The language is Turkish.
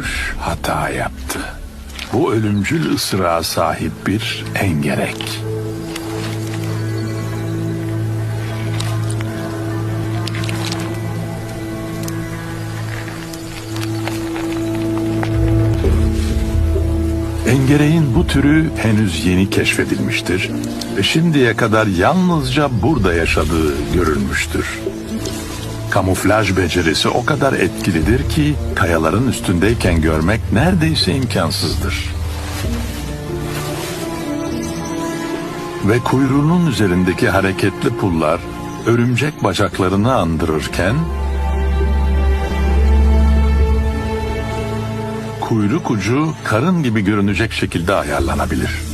kuş hata yaptı. Bu ölümcül ısrağa sahip bir engerek. Engereğin bu türü henüz yeni keşfedilmiştir ve şimdiye kadar yalnızca burada yaşadığı görülmüştür. Kamuflaj becerisi o kadar etkilidir ki kayaların üstündeyken görmek neredeyse imkansızdır. Ve kuyruğunun üzerindeki hareketli pullar örümcek bacaklarını andırırken kuyruk ucu karın gibi görünecek şekilde ayarlanabilir.